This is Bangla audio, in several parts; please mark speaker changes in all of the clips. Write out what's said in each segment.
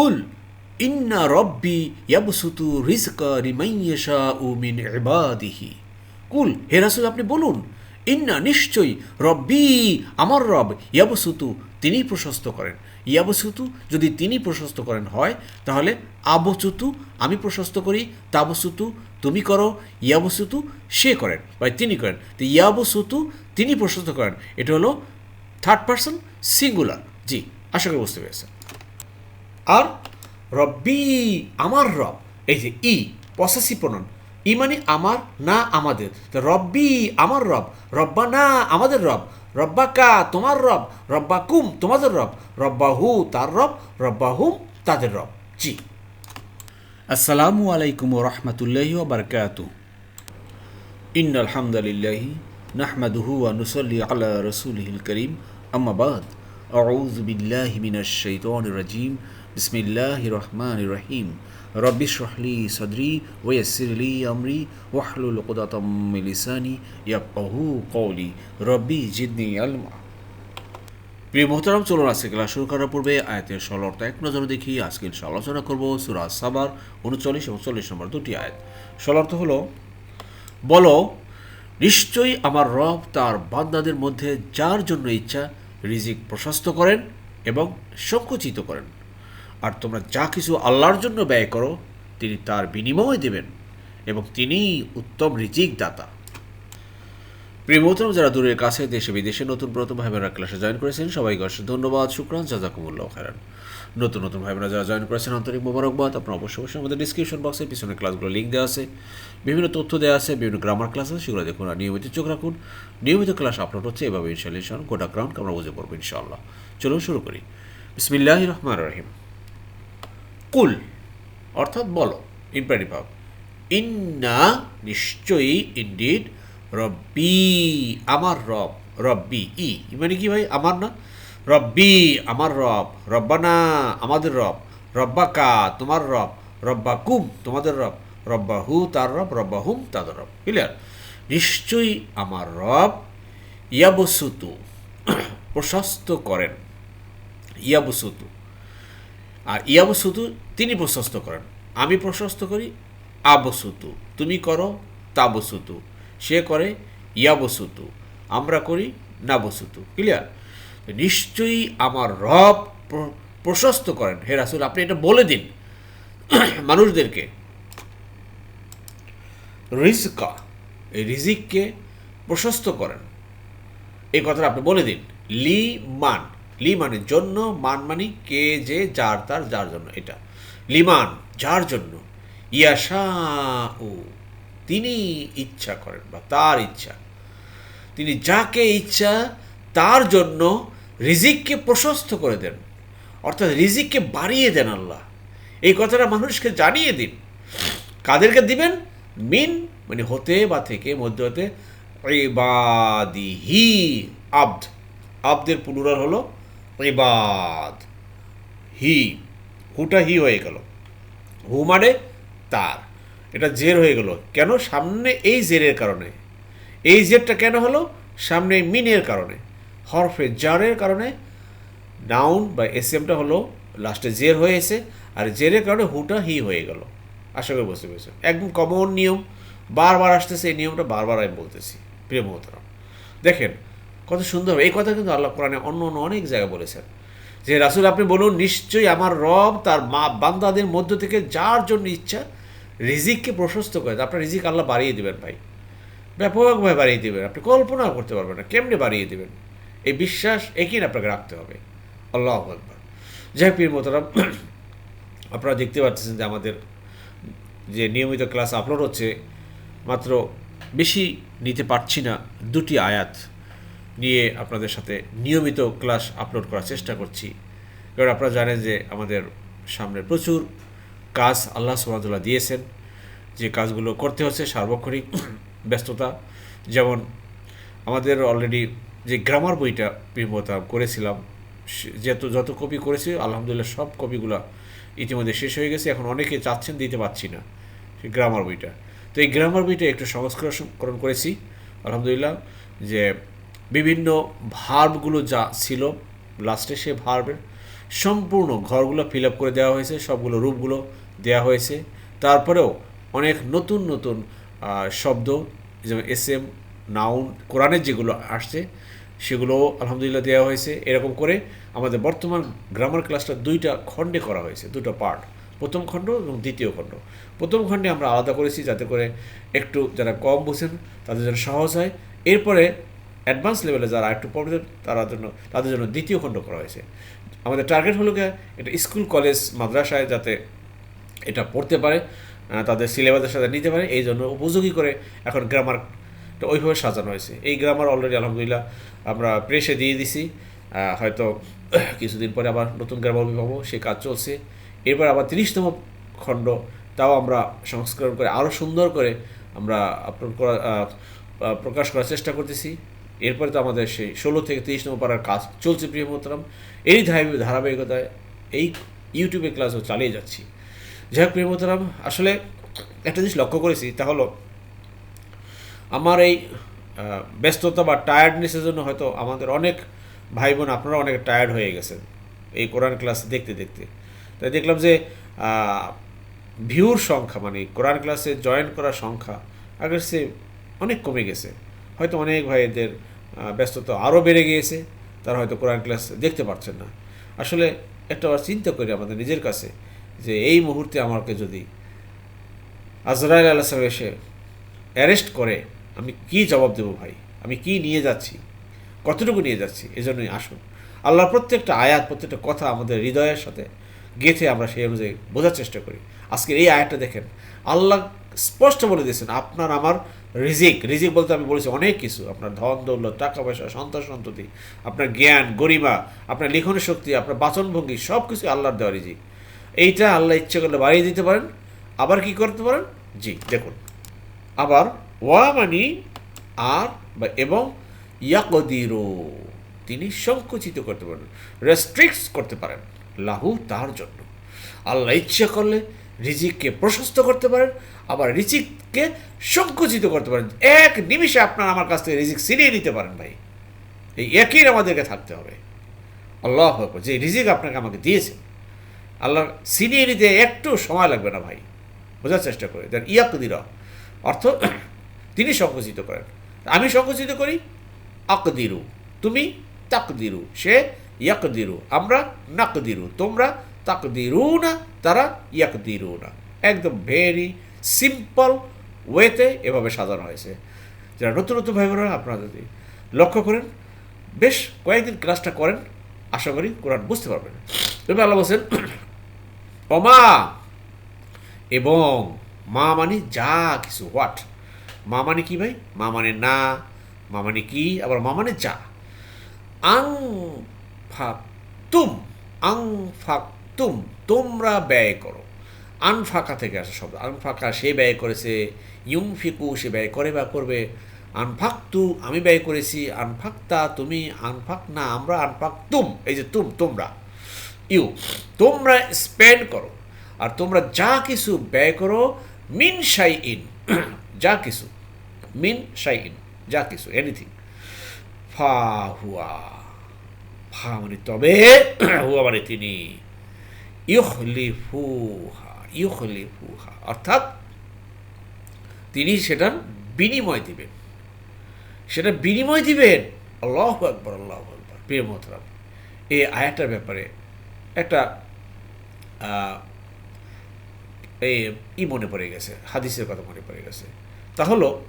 Speaker 1: কুল ইন্না রব্বি ইয়াবসুতু রিজকা রিমাইয়াশা উ মিন কুল হে রাসূল, আপনি বলুন, ইন্না নিশ্চয়ই রব্বি, আমার রব ইয়াবসুতু, তিনি প্রশস্ত করেন। ইয়াবসুতু যদি তিনি প্রশস্ত করেন হয়, তাহলে আবসুতু আমি প্রশস্ত করি, তাবসুতু তুমি করো, ইয়াবসুতু সে করেন বা তিনি করেন। তো ইয়াবসুতু তিনি প্রশস্ত করেন, এটা হলো থার্ড পার্সন সিঙ্গুলার জি, আশা করি বুঝতে পেরেছেন। আর রব্বি আমার রব। এই যে ই পসেসিভ প্রণন ই মানে আমার, না আমাদের। তো রব্বি আমার রব রব্বা না আমাদের রব রব্বা কা তোমার রব রব্বা কুম তোমাদের রব রব্বা হু তার রব রব্বা হুম তাদের রব। জি। আসসালামু আলাইকুম রহমতুল্লাহি বারকাতু ইন আলহামদুলিল্লাহি নাহমাদুহু ওয়া নুসাল্লি আলা রাসূলিহিল করিম। আম্মা বাদ। আউযু বিল্লাহি মিনাশ শাইতানির রাজিম। বিসমিল্লাহির রহমানির রহিম রব্বি শরহলি সদরি ওয়াসির লি আমরি ওয়াহলুল ইয়াফকাহু কওলি রব্বি জিদনি ইলমা প্রিয় মোহতারাম, চলুন আজকে ক্লাস শুরু করার পূর্বে আয়াতের সলরটা এক নজরে দেখি আজকে আলোচনা করব সুরাজ সাবার উনচল্লিশ এবং চল্লিশ নম্বর দুটি আয়াত। সলর্থ হলো, বলো, নিশ্চয়ই আমার রব তার বান্দাদের মধ্যে যার জন্য ইচ্ছা রিজিক প্রশস্ত করেন এবং সংকুচিত করেন। আর তোমরা যা কিছু আল্লাহর জন্য ব্যয় করো, তিনি তার বিনিময় দেবেন এবং তিনিই উত্তম রিজিক দাতা প্রিয় মোহতরম যারা দূরের কাছে, দেশে, বিদেশে নতুন প্রথম ভাই বোনেরা ক্লাসে জয়েন করেছেন, সবাইকে অসংখ্য ধন্যবাদ, শুক্রান, জাজাকুমুল্লাহ খারান নতুন নতুন ভাই বোনেরা যারা জয়েন করেছেন, আন্তরিক মোবারকবাদ, আপনার অবশ্যই অবশ্যই আমাদের ডিসক্রিপশন বক্সে পিছনে ক্লাসগুলো লিঙ্ক দেওয়া আছে। বিভিন্ন তথ্য দেওয়া আছে, বিভিন্ন গ্রামার ক্লাস আছে, সেগুলো দেখুন আর নিয়মিত চোখ রাখুন। নিয়মিত ক্লাস আপলোড হচ্ছে, এভাবে ইনশাল্লাহ গোটা গ্রাউন্ড আমরা বুঝে পড়ব, ইনশাআল্লাহ। চলুন শুরু করি। বিসমিল্লাহ রহমান রহিম। কুল, অর্থাৎ বলো, ইম্পারেটিভ ভাব। ইন্না, নিশ্চয়ই ইন্ডিড রব্বি, আমার রব, রব্বি, ই মানে কি ভাই? আমার না? রব্বি, আমার রব, রব্বানা, আমাদের রব, রব্বাকা, তোমার রব রব্বা কুম তোমাদের রব রব্বা হু তার রব রব্বা হুম তাদের রব। ক্লিয়ার নিশ্চয়ই আমার রব ইয়াবসুতু, প্রশস্ত করেন। ইয়াবসুতু আর ইয়াবসুতু তিনি প্রশস্ত করেন। আমি প্রশস্ত করি আবসুতু তুমি করো তাবসুতু সে করে ইয়াবসুতু আমরা করি নাবসুতু ক্লিয়ার নিশ্চয়ই আমার রব প্রশস্ত করেন। হে রাসুল, আপনি এটা বলে দিন মানুষদেরকে। রিজকা, এই রিজিককে প্রশস্ত করেন। এই কথাটা আপনি বলে দিন। লি মান লি মানে জন্য, মান মানি কে যে, যার, তার, যার জন্য, এটা। লিমান, যার জন্য? ইয়াশা ও তিনি ইচ্ছা করেন বা তার ইচ্ছা। তিনি যাকে ইচ্ছা, তার জন্য রিজিককে প্রশস্ত করে দেন। অর্থাৎ রিজিককে বাড়িয়ে দেন আল্লাহ। এই কথাটা মানুষকে জানিয়ে দিন। কাদেরকে দিবেন? মিন মানে হতে বা থেকে, মধ্যে হতে। হি আব্দ। আব্দের পুনরার হলো ইবাদ হি, হুটা হি হয়ে গেল। হু মানে তার। এটা জের হয়ে গেল। কেন? সামনে এই জেরের কারণে। এই জেরটা কেন হলো? সামনে মিনের কারণে। হরফে জারের কারণে। নাউন বা এসএমটা হলো লাস্টে জের হয়েছে আর জেরের কারণে হুটা হি হয়ে গেল। আশা করি বুঝতে পেরেছেন। একদম কমন নিয়ম। বারবার আসতেছে এই নিয়মটা বারবার আমি বলতেছি। প্রিয় মহতরাম দেখেন কত সুন্দর। এই কথা কিন্তু আল্লাহ কোরআনে অন্য অন্য অনেক জায়গায় বলেছেন যে, রাসুল আপনি বলুন, নিশ্চয়ই আমার রব তার মা বান্দাদের মধ্য থেকে যার জন্য ইচ্ছা রিজিককে প্রশস্ত করে আপনার রিজিক আল্লাহ বাড়িয়ে দেবেন ভাই। ব্যাপকভাবে বাড়িয়ে দেবেন। আপনি কল্পনা করতে পারবেন না। কেমনে বাড়িয়ে দেবেন? এই বিশ্বাস একই আপনাকে রাখতে হবে। আল্লাহ একবার যাই পীর মোতারাম আপনারা দেখতে পাচ্ছেন যে আমাদের যে নিয়মিত ক্লাস আপলোড হচ্ছে, মাত্র বেশি নিতে পারছি না, দুটি আয়াত। নিয়ে আপনাদের সাথে নিয়মিত ক্লাস আপলোড করার চেষ্টা করছি। কারণ আপনারা জানেন যে আমাদের সামনে প্রচুর কাজ আল্লাহ সুবাদুল্লাহ দিয়েছেন। যে কাজগুলো করতে হচ্ছে সার্বক্ষণিক ব্যস্ততা। যেমন আমাদের অলরেডি যে গ্রামার বইটা প্রিয়তা করেছিলাম যত যত কপি করেছি, আলহামদুলিল্লাহ সব কপিগুলো ইতিমধ্যে শেষ হয়ে গেছে। এখন অনেকে চাচ্ছেন দিতে পারছি না সেই গ্রামার বইটা। তো এই গ্রামার বইটা একটু সংস্করণ করেছি। আলহামদুলিল্লাহ যে বিভিন্ন ভার্বগুলো যা ছিল, লাস্টে সে ভার্বের সম্পূর্ণ ঘরগুলো ফিল আপ করে দেওয়া হয়েছে, সবগুলো রূপগুলো দেওয়া হয়েছে। তারপরেও অনেক নতুন নতুন শব্দ, যেমন এস এম নাউন, কোরআনের যেগুলো আসছে সেগুলো আলহামদুলিল্লাহ দেওয়া হয়েছে। এরকম করে আমাদের বর্তমান গ্রামার ক্লাসটা দুইটা খণ্ডে করা হয়েছে, দুটো পার্ট। প্রথম খণ্ড এবং দ্বিতীয় খণ্ড। প্রথম খণ্ডে আমরা আলাদা করেছি যাতে করে একটু যারা কম বোঝেন, তাদের জন্য সহজ হয়। এরপরে অ্যাডভান্স লেভেলে যারা একটু পড়বে তারা জন্য, তাদের জন্য দ্বিতীয় খণ্ড করা হয়েছে। আমাদের টার্গেট হলো এটা স্কুল, কলেজ, মাদ্রাসায় যাতে এটা পড়তে পারে তাদের সিলেবাসের সাথে নিতে পারে, এই জন্য উপযোগী করে এখন গ্রামারটা ওইভাবে সাজানো হয়েছে। এই গ্রামার অলরেডি আলহামদুলিল্লাহ, আমরা প্রেসে দিয়ে দিছি। হয়তো কিছুদিন পরে আবার নতুন গ্রামার পাবো সে কাজ চলছে। এরপর আবার তিরিশতম খণ্ড, তাও আমরা সংস্করণ করে আরও সুন্দর করে আমরা আপলোড করা প্রকাশ করার চেষ্টা করতেছি। এরপরে তো আমাদের সেই ষোলো থেকে তিরিশ নম্বর পাড়ার কাজ চলছে প্রিয় মোহতারাম এই ধারাবাহিক ধারাবাহিকতায় এই ইউটিউবে ক্লাসও চালিয়ে যাচ্ছি। যাই হোক প্রিয় আসলে একটা জিনিস লক্ষ্য করেছি, তা হলো আমার এই ব্যস্ততা বা টায়ার্ডনেসের জন্য হয়তো আমাদের অনেক ভাই বোন আপনারা অনেক টায়ার্ড হয়ে গেছেন এই কোরআন ক্লাস দেখতে দেখতে। তাই দেখলাম যে ভিউর সংখ্যা মানে কোরআন ক্লাসে জয়েন করার সংখ্যা আগের সে অনেক কমে গেছে। হয়তো অনেক ভাইদের ব্যস্ততা আরও বেড়ে গিয়েছে, তারা হয়তো কোরআন ক্লাস দেখতে পারছেন না। আসলে একটা আবার চিন্তা করি আমাদের নিজের কাছে যে এই মুহূর্তে আমাকে যদি আজরাইল আল্লাহ এসে অ্যারেস্ট করে, আমি কি জবাব দেবো ভাই? আমি কি নিয়ে যাচ্ছি? কতটুকু নিয়ে যাচ্ছি? এজন্যই আসুন। আল্লাহর প্রত্যেকটা আয়াত, প্রত্যেকটা কথা আমাদের হৃদয়ের সাথে গেঁথে আমরা সেই অনুযায়ী বোঝার চেষ্টা করি। আজকের এই আয়াতটা দেখেন, আল্লাহ স্পষ্ট বলে দিয়েছেন, আপনার, আমার রিজিক রিজিক বলতে আমি বলেছি অনেক কিছু। আপনার ধন, দৌলত, টাকা পয়সা, সন্তান সন্ততি, আপনার জ্ঞান, গরিমা, আপনার লিখন শক্তি, আপনার বাচনভঙ্গি সব কিছু আল্লাহর দেওয়া রিজিক। এইটা আল্লাহ ইচ্ছে করলে বাড়িয়ে দিতে পারেন। আবার কি করতে পারেন? জি, দেখুন। আবার ওয়া মানি আর বা এবং ইয়াকদিরো, তিনি সংকুচিত করতে পারেন রেস্ট্রিক্টস করতে পারেন। লাহু তার জন্য। আল্লাহ ইচ্ছা করলে রিজিককে প্রশস্ত করতে পারেন, আবার রিজিককে সংকুচিত করতে পারেন। এক নিমিষে আপনার আমার কাছ থেকে রিজিক ছিনিয়ে নিতে পারেন ভাই। এই একই আমাদেরকে থাকতে হবে। আল্লাহ যে রিজিক আপনাকে আমাকে দিয়েছে আল্লাহ ছিনিয়ে নিতে একটু সময় লাগবে না ভাই। বোঝার চেষ্টা করে। দেন ইয়াকদিরা, অর্থ তিনি সংকুচিত করেন। আমি সংকুচিত করি? আকদিরু। তুমি তাকদিরু। সে ইয়াকদিরু, আমরা নাকদিরু। তোমরা তাকদিরু না তারা ইয়াকদিরু না একদম ভেরি সিম্পল ওয়েতে এভাবে সাজানো হয়েছে। যারা নতুন নতুন ভাই বোনেরা আপনারা যদি লক্ষ্য করেন, বেশ কয়েকদিন ক্লাসটা করেন, আশা করি কোরআন বুঝতে পারবেন। তবে আল্লাহ বলছেন অমা এবং মা মানে যা কিছু হোয়াট মা মানে কি ভাই? মা মানে না, মা মানে কি? আবার মা মানে যা। আং ফাক তুম, আং ফাক তুম তোমরা ব্যয় করো। আনফাকা থেকে আসা শব্দ। আনফাকা সে ব্যয় করেছে ইউং ফিকু সে ব্যয় করে বা করবে। আনফাক্তু আমি ব্যয় করেছি, আনফাক্তা তুমি, আনফাক না আমরা, আনফাক তুম। এই যে তুম, তোমরা। ইউ, তোমরা স্পেন্ড করো। আর তোমরা যা কিছু ব্যয় করো, মিন শাই ইন যা কিছু, মিন শাই ইন যা কিছু এনিথিং ফা হুয়া, ফা মানে তবে, হুয়া মানে তিনি। ইউহলিফুহা অর্থাৎ তিনি সেটার বিনিময় দিবেন। সেটা বিনিময় দিবেন। আল্লাহ একবার আল্লাহ একবার প্রিয় এই আয়াটার ব্যাপারে একটা ই মনে পড়ে গেছে, হাদিসের কথা মনে পড়ে গেছে। তা হলো,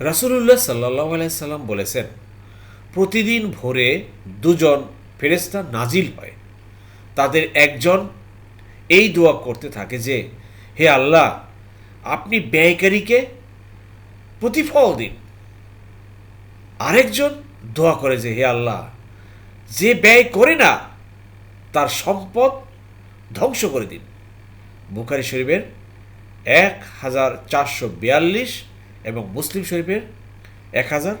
Speaker 1: রাসুলুল্লাহ সাল্লাহ সাল্লাম বলেছেন, প্রতিদিন ভোরে দুজন ফেরেস্তা নাজিল হয়। তাদের একজন এই দোয়া করতে থাকে যে, হে আল্লাহ, আপনি ব্যয়কারীকে প্রতিফল দিন। আরেকজন দোয়া করে যে, হে আল্লাহ, যে ব্যয় করে না, তার সম্পদ ধ্বংস করে দিন। বুখারি শরীফের এক হাজার চারশো বিয়াল্লিশ এবং মুসলিম শরীফের এক হাজার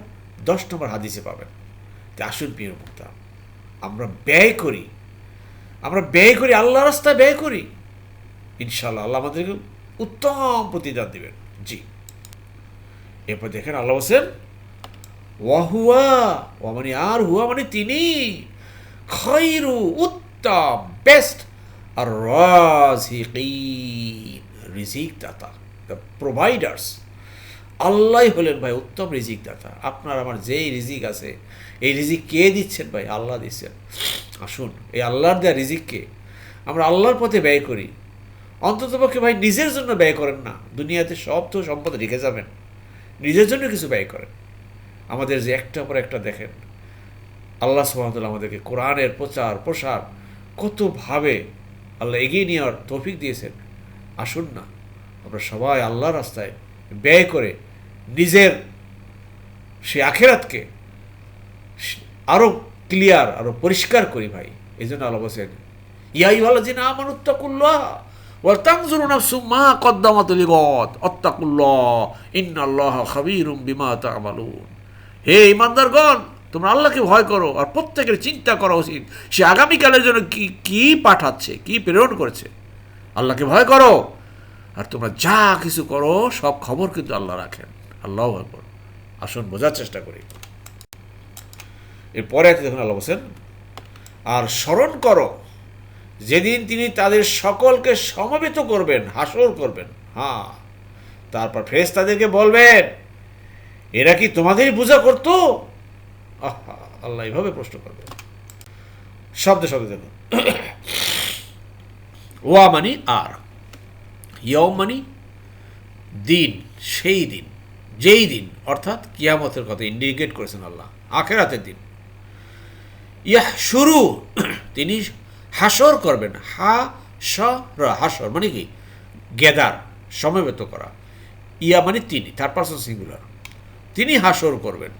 Speaker 1: দশ নম্বর হাদিসে পাবেন। তা আসুন প্রিয় মুক্তা, আমরা ব্যয় করি আমরা ব্যয় করি আল্লাহ রাস্তায় ব্যয় করি। ইনশাল্লাহ আল্লাহ আমাদেরকে উত্তম প্রতিদান দিবেন। জি। এরপর দেখেন আল্লাহ হোসেন ওয়াহুয়া ওয়া মানে আর হুয়া মানে তিনি খৈরু উত্তম বেস্ট আর রিজিক দাতা দ্য প্রোভাইডার্স আল্লাহ হলেন ভাই উত্তম রিজিক দাতা আপনার আমার যেই রিজিক আছে, এই রিজিক কে দিচ্ছেন ভাই? আল্লাহ দিচ্ছেন। আসুন, এই আল্লাহর দেওয়া রিজিককে আমরা আল্লাহর পথে ব্যয় করি। অন্ততপক্ষে ভাই নিজের জন্য ব্যয় করেন না। দুনিয়াতে সব তো সম্পদ রেখে যাবেন। নিজের জন্য কিছু ব্যয় করেন। আমাদের যে একটা পর একটা দেখেন, আল্লাহ সুহামতুল্লাহ আমাদেরকে কোরআনের প্রচার, প্রসার কতভাবে আল্লাহ এগিয়ে নেওয়ার তৌফিক দিয়েছেন। আসুন না, আমরা সবাই আল্লাহ রাস্তায় ব্যয় করে নিজের সে আখেরাতকে আরও ক্লিয়ার আরও পরিষ্কার করি ভাই এই জন্য আল্লাহ বলছেন ইয়াই ভালো যে না আমার উত্তাকুল্লাহ ওয়ালতানজুরু নাফসুম মা কদ্দামাত লিগাদ, আত্তাকুল্লাহ, ইন্নাল্লাহ খাবীরুম বিমা তা'মালুন। হে ইমানদারগণ তোমরা আল্লাহকে ভয় করো আর প্রত্যেকের চিন্তা করা উচিত, সে আগামীকালের জন্য কি কি পাঠাচ্ছে, কি প্রেরণ করেছে? আল্লাহকে ভয় করো আর তোমরা যা কিছু করো, সব খবর কিন্তু আল্লাহ রাখেন। আল্লাহ ভয় করো আসুন, বোঝার চেষ্টা করি। এরপরে আছে দেখুন আল্লাহ বলছেন, আর স্মরণ করো, যেদিন তিনি তাদের সকলকে সমবেত করবেন, হাসর করবেন। হ্যাঁ তারপর ফ্রেস তাদেরকে বলবেন, এরা কি তোমাদেরই পূজা করতো? আল্লাহ এইভাবে প্রশ্ন করবে। শব্দ শব্দ দেখুন ওয়া মানি আর ইয়ম মানি দিন, সেই দিন, যেই দিন, অর্থাৎ কিয়ামতের কথা ইন্ডিকেট করেছেন আল্লাহ, আখেরাতের দিন। ইয়া শুরু তিনি হাসর করবেন। হা স র হাসর মানে কি? গেদার, সমবেত করা। ইয়া মানে তিনি থার্ড পার্সন সিঙ্গুলার। তিনি হাসর করবেন।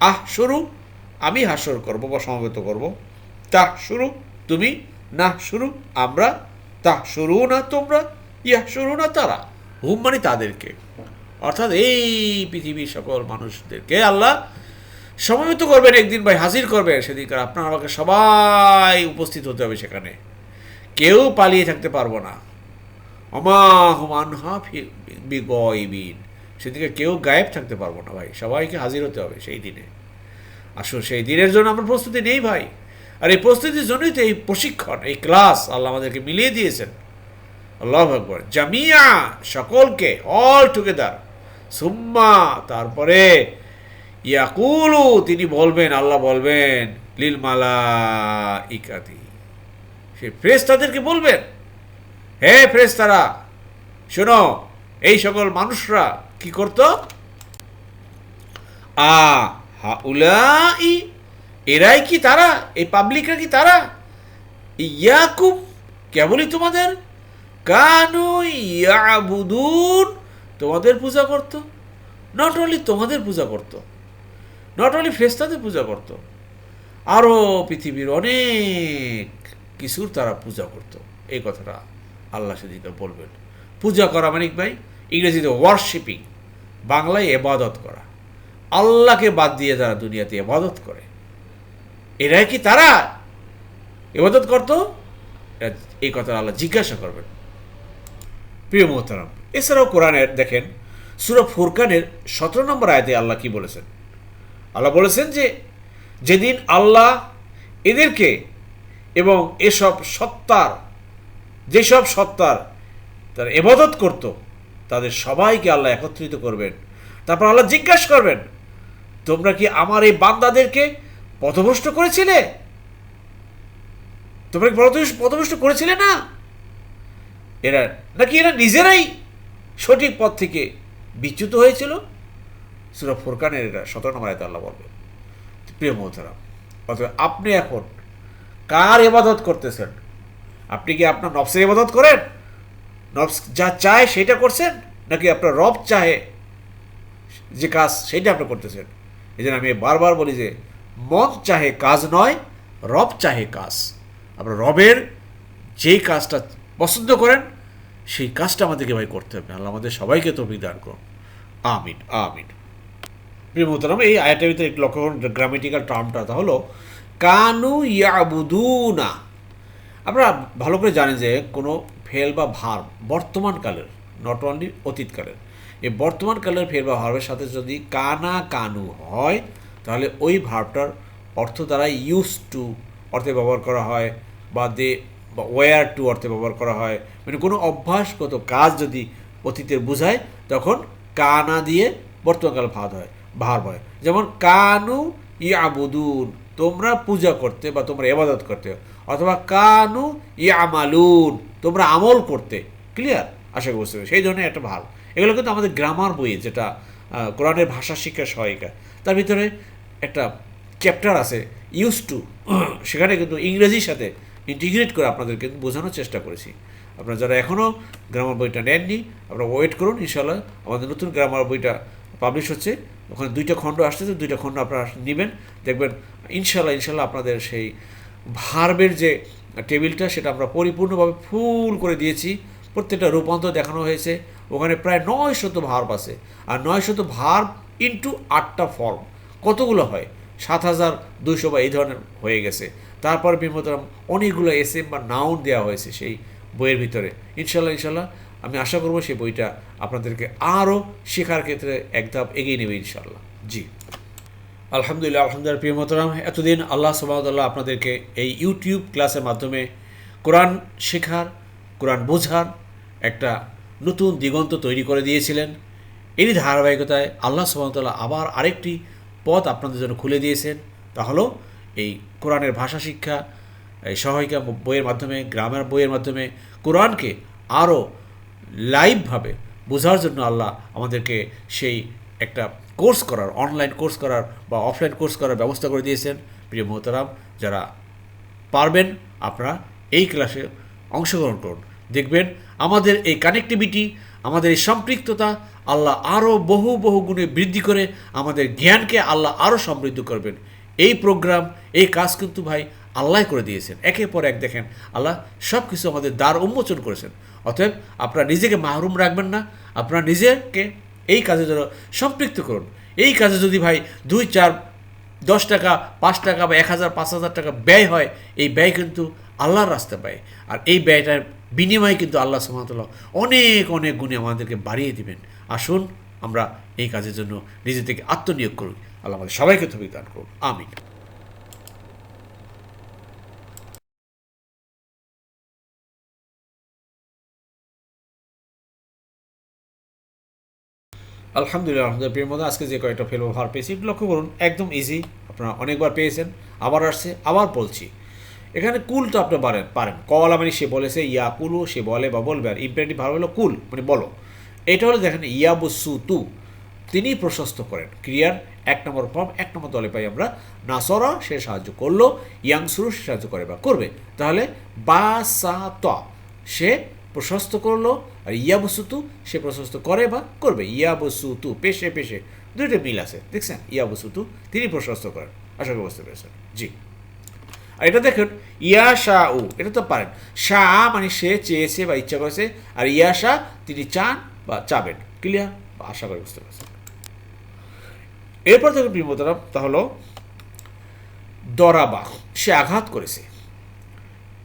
Speaker 1: আহ শুরু আমি হাসর করব বা সমবেত করব। তা শুরু তুমি না শুরু আমরা তা শুরু না তোমরা ইয়া শুরু না তারা। হুম মানে তাদেরকে। অর্থাৎ এই পৃথিবীর সকল মানুষদেরকে আল্লাহ সমবেত করবেন একদিন ভাই, হাজির করবেন সেদিনকার। আপনার আমাকে সবাই উপস্থিত হতে হবে সেখানে। কেউ পালিয়ে থাকতে পারব না। অমা হুমান হাফি বিগয়বিন সেদিকে কেউ গায়েব থাকতে পারব না ভাই, সবাইকে হাজির হতে হবে সেই দিনে। আসুন, সেই দিনের জন্য আমরা প্রস্তুতি নেই ভাই। আর এই প্রস্তুতির জন্যই তো এই প্রশিক্ষণ, এই ক্লাস আল্লাহ আমাদেরকে মিলিয়ে দিয়েছেন। আল্লাহ আকবর। জামিয়া সকলকে অল টুগেদার সুম্মা, তারপরে ইয়াকুলু, তিনি বলবেন, আল্লাহ বলবেন, লিল মালা ইকাতি সে ফ্রেস তাদেরকে বলবেন, হে ফ্রেস তারা শোনো, এই সকল মানুষরা কি করত? আ উলাই এরাই কি তারা? এই পাবলিকরা কি তারা? ইয়াকুম কেবলই তোমাদের? কানু ইয়াবুদুন, তোমাদের পূজা করত। নট অনলি তোমাদের পূজা করত নট অনলি ফ্রেস্তাদের পূজা করত আরও পৃথিবীর অনেক কিছুর তারা পূজা করত। এই কথাটা আল্লাহ সেদিকে বলবেন। পূজা করা মানিক ভাই? ইংরেজিতে ওয়ার্শিপিং বাংলায় এবাদত করা। আল্লাহকে বাদ দিয়ে যারা দুনিয়াতে এবাদত করে, এরাই কি তারা এবাদত করতো? এই কথা আল্লাহ জিজ্ঞাসা করবেন। প্রিয় মোহতারাম, এছাড়াও কোরআনের, দেখেন, সুরা ফুরকানের সতেরো নম্বর আয়তে আল্লাহ কি বলেছেন? আল্লাহ বলেছেন যে যেদিন আল্লাহ এদেরকে এবং এসব সত্তার, যেসব সত্তার তারা এবাদত করত, তাদের সবাইকে আল্লাহ একত্রিত করবেন। তারপর আল্লাহ জিজ্ঞাসা করবেন, তোমরা কি আমার এই বান্দাদেরকে পথভ্রষ্ট করেছিলে? তোমরা কি পথভ্রষ্ট করেছিলে না? এরা, নাকি এরা নিজেরাই সঠিক পথ থেকে বিচ্যুত হয়েছিল? সুরা ফোরকানের এটা সতেরো নম্বর আয়তে আল্লাহ বলবে। প্রিয় মহতারাম অথবা আপনি এখন কার এবাদত করতেছেন? আপনি কি আপনার নফসের ইবাদত করেন? নফস যা চায় সেটা করছেন? নাকি আপনার রব চাহে যে কাজ সেটা আপনি করতেছেন? এই জন্য আমি বারবার বলি যে, মন চাহে কাজ নয়, রব চাহে কাজ। আপনার রবের যেই কাজটা পছন্দ করেন, সেই কাজটা আমাদেরকে ভাই করতে হবে। আল্লাহ আমাদের সবাইকে তো দান করুন। আমিন আমিন। প্রিয় মোহতারাম এই আয়াতের ভিতরে একটু লক্ষ্য করুন গ্রামেটিক্যাল টার্মটা তা হলো, কানু ইয়াবুদুনা। আপনারা ভালো করে জানেন যে কোনো ফেল বা ভার বর্তমানকালের নট অনলি অতীতকালের এই বর্তমানকালের ফেল বা ভার্বের সাথে যদি কানা কানু হয়, তাহলে ওই ভার্বটার অর্থ দ্বারা ইউজ টু অর্থে ব্যবহার করা হয়, বা দে বা ওয়ার টু অর্থে ব্যবহার করা হয়। মানে কোনো অভ্যাসগত কাজ যদি অতীতের বোঝায়, তখন কানা দিয়ে বর্তমানকাল ভাত হয় ভার হয়। যেমন কানু ইয়াবুদুন, তোমরা পূজা করতে বা তোমরা এবাদত করতে, অথবা কানু ইয়ামালুন, তোমরা আমল করতে। ক্লিয়ার আশা করি বুঝতে। সেই ধরনের একটা ভালো এগুলো কিন্তু আমাদের গ্রামার বইয়ে যেটা কোরআনের ভাষা শিক্ষা সহায়িকা, তার ভিতরে একটা চ্যাপ্টার আছে ইউজ টু সেখানে কিন্তু ইংরেজির সাথে ইন্টিগ্রেট করে আপনাদেরকে বোঝানোর চেষ্টা করেছি। আপনারা যারা এখনও গ্রামার বইটা নেননি, আপনারা ওয়েট করুন ইনশাল্লাহ আমাদের নতুন গ্রামার বইটা পাবলিশ হচ্ছে। ওখানে দুইটা খণ্ড আসতেছে, দুইটা খণ্ড আপনারা নেবেন, দেখবেন ইনশাল্লাহ ইনশাল্লাহ আপনাদের সেই ভার্বের যে টেবিলটা, সেটা আমরা পরিপূর্ণভাবে ফুল করে দিয়েছি। প্রত্যেকটা রূপান্তর দেখানো হয়েছে। ওখানে প্রায় নয় শত ভার্ব আছে। আর নয় শত ভার্ব ইন্টু আটটা ফর্ম কতগুলো হয়? সাত হাজার দুইশো বা এই ধরনের হয়ে গেছে। তারপর বিমতরাম অনেকগুলো এস এম বা নাউন দেওয়া হয়েছে সেই বইয়ের ভিতরে। ইনশাল্লাহ ইনশাল্লাহ আমি আশা করব সেই বইটা আপনাদেরকে আরও শেখার ক্ষেত্রে এক ধাপ এগিয়ে নেবে ইনশাল্লাহ জি। আলহামদুলিল্লাহ আলহামদুলিল্লাহ, প্রিয় মোহতরাম, এতদিন আল্লাহ সুবাহতাল্লাহ আপনাদেরকে এই ইউটিউব ক্লাসের মাধ্যমে কোরআন শেখার, কোরআন বোঝার একটা নতুন দিগন্ত তৈরি করে দিয়েছিলেন। এরই ধারাবাহিকতায় আল্লাহ সুবাহতাল্লাহ আবার আরেকটি পথ আপনাদের জন্য খুলে দিয়েছেন। তা হলো এই কোরআনের ভাষা শিক্ষা, এই সহায়িকা বইয়ের মাধ্যমে, গ্রামের বইয়ের মাধ্যমে কোরআনকে আরও লাইভভাবে বোঝার জন্য আল্লাহ আমাদেরকে সেই একটা কোর্স করার অনলাইন কোর্স করার বা অফলাইন কোর্স করার ব্যবস্থা করে দিয়েছেন। প্রিয় মোহতারাম, যারা পারবেন আপনারা এই ক্লাসে অংশগ্রহণ করুন। দেখবেন আমাদের এই কানেক্টিভিটি আমাদের এই সম্পৃক্ততা আল্লাহ আরও বহু বহু গুণে বৃদ্ধি করে আমাদের জ্ঞানকে আল্লাহ আরও সমৃদ্ধ করবেন। এই প্রোগ্রাম এই কাজ কিন্তু ভাই আল্লাহ করে দিয়েছেন। একের পর এক দেখেন, আল্লাহ সব কিছু আমাদের দ্বার উন্মোচন করেছেন। অতএব আপনারা নিজেকে মাহরুম রাখবেন না। আপনারা নিজেকে এই কাজে যেন সম্পৃক্ত করুন। এই কাজে যদি ভাই দুই, চার, দশ টাকা, পাঁচ টাকা বা এক হাজার, পাঁচ হাজার টাকা ব্যয় হয়, এই ব্যয় কিন্তু আল্লাহর রাস্তা পায়। আর এই ব্যয়টার বিনিময়ে কিন্তু আল্লাহ সুমতল্লাহ অনেক অনেক গুণে আমাদেরকে বাড়িয়ে দিবেন। আসুন, আমরা এই কাজের জন্য নিজে থেকে আত্মনিয়োগ করুন। আল্লাহ আমাদের সবাইকে তবিক দান করুন। আমিন। আলহামদুলিল্লাহ আলহামদুলিল্লাহ, প্রিয় মধ্যে আজকে যে কয়েকটা ফেলব ভার পেয়েছি লক্ষ্য করুন, একদম ইজি আপনারা অনেকবার পেয়েছেন, আবার আসছে, আবার বলছি। এখানে কুল তো আপনি পারেন পারেন। কওয়ালা মানে সে বলেছে, ইয়া কুলু, সে বলে বা বলবে, আর ইম্পারেটিভ ভালো হলো কুল মানে বলো। এটা হলো দেখেন ইয়াবুসু তু তিনি প্রশস্ত করেন ক্রিয়ার এক নম্বর ফর্ম এক নম্বর দলে পাই আমরা, নাসরা, সে সাহায্য করল, ইয়াংসুরু, সে সাহায্য করে বা করবে। তাহলে বা সা ত সে প্রশস্ত করল আর ইয়াবসুতু সে প্রশস্ত করে বা করবে। ইয়াবসুতু, পেশে পেশে। দুইটা মিল আছে, দেখছেন? ইয়াবসুতু, তিনি প্রশস্ত করেন। আশা করি বুঝতে পেরেছেন। জি। আর এটা দেখুন ইয়া শাহ উ এটা তো পারেন। শাহ মানে সে চেয়েছে বা ইচ্ছা করেছে, আর ইয়া শাহ তিনি চান বা চাবেন। ক্লিয়ার বা আশা করি বুঝতে পেরেছেন। এরপর দেখুন বিমতরাম তা হলো দরাবা। সে আঘাত করেছে।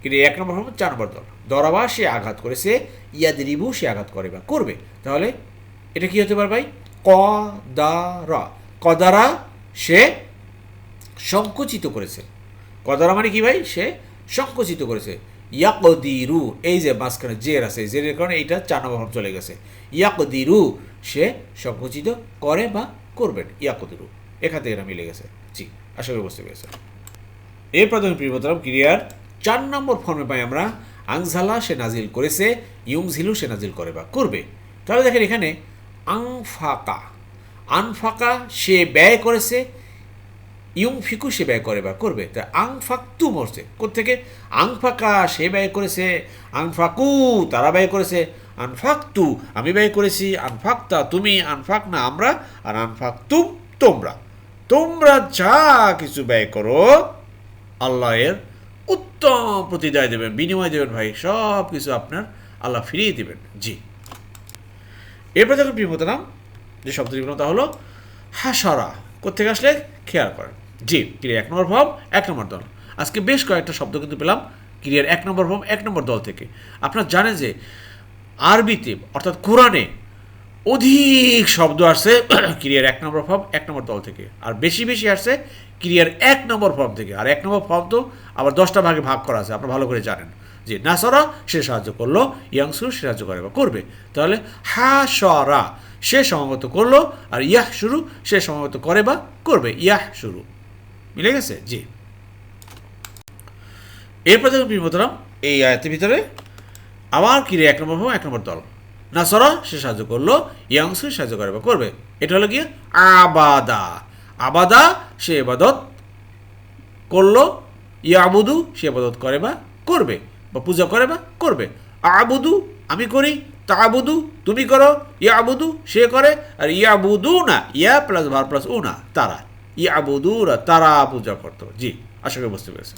Speaker 1: কিন্তু এক নম্বর হলো চার নম্বর দল। দরাবা সে আঘাত করেছে ইয়াদ রিবু সে আঘাত করে বা করবে। তাহলে এটা কি হতে পারে ভাই? ক দা রা কদারা সে সংকুচিত করেছে। কদারা মানে কি ভাই? সে সংকুচিত করেছে। ইয়াকদিরু, এই যে মাঝখানে জের আছে, জেরের কারণে এইটা চার নম্বর চলে গেছে। ইয়াকদিরু সে সংকুচিত করে বা করবেন ইয়াকদিরু, এখান থেকে এটা মিলে গেছে। জি, আশা করি বুঝতে পেরেছেন। এরপর দেখুন প্রিয়তরাম ক্রিয়ার চার নম্বর ফর্মে পাই আমরা আংঝালা সে নাজিল করেছে, ইউংঝিলু সে নাজিল করে বা করবে। তাহলে দেখেন এখানে, আংফাকা। আনফাকা সে ব্যয় করেছে ইউং ফিকু সে ব্যয় করে বা করবে। তা আংফাক্তু মরছে। কোথেকে আংফাকা সে ব্যয় করেছে আংফাকু তারা ব্যয় করেছে, আনফাক্তু আমি ব্যয় করেছি, আনফাক্তা তুমি, আনফাক না আমরা, আর আনফাক্তুম তোমরা। তোমরা যা কিছু ব্যয় করো, আল্লাহ এর উত্তম প্রতিদায় দেবেন, বিনিময় দেবেন ভাই সব কিছু আপনার আল্লাহ ফিরিয়ে দেবেন। জি। এরপর দেখুন প্রিয়মতারাম যে শব্দটি বললাম তা হলো হাসারা। কোথেকে আসলে? খেয়াল করেন। জি ক্রিয়া এক নম্বর ফর্ম, এক নম্বর দল। আজকে বেশ কয়েকটা শব্দ কিন্তু পেলাম, ক্রিয়ার এক নম্বর ফর্ম, এক নম্বর দল থেকে। আপনারা জানেন যে আরবিতে, অর্থাৎ কোরআনে অধিক শব্দ আসছে, ক্রিয়ার এক নম্বর ফর্ম, এক নম্বর দল থেকে। আর বেশি বেশি আসছে ক্রিয়ার এক নম্বর ফর্ম থেকে। আর এক নম্বর ফর্ম তো আবার দশটা ভাগে ভাগ করা আছে, আপনারা ভালো করে জানেন। যে নাসরা, সে সাহায্য করল, ইয়াংসুর, সে সাহায্য করে বা করবে। তাহলে হা সরা সে সমাগত করল, আর ইয়াহ শুরু সে সমাগত করে বা করবে। ইয়াহ শুরু মিলে গেছে? জি। এরপর দেখুন প্রিয়তরাম এই আয়াতের ভিতরে আবার কিরে এক নম্বর এক নম্বর দল। নাসরা, সে সাহায্য করল ইয়াংসু সাহায্য করে বা করবে। এটা হলো গিয়ে আবাদা। আবাদা, সে এবাদত করল, ইয়াবুদু, সে এবাদত করে বা করবে, বা পূজা করে বা করবে। আবুদু, আমি করি তা আবুদু তুমি করো, ইয়াবুদু, সে করে, আর ইয়াবুদু না ইয়া প্লাস ভার প্লাস উ না তারা। ইয়াবুদু তারা পূজা করতো। জি, আশা করি বুঝতে পেরেছেন।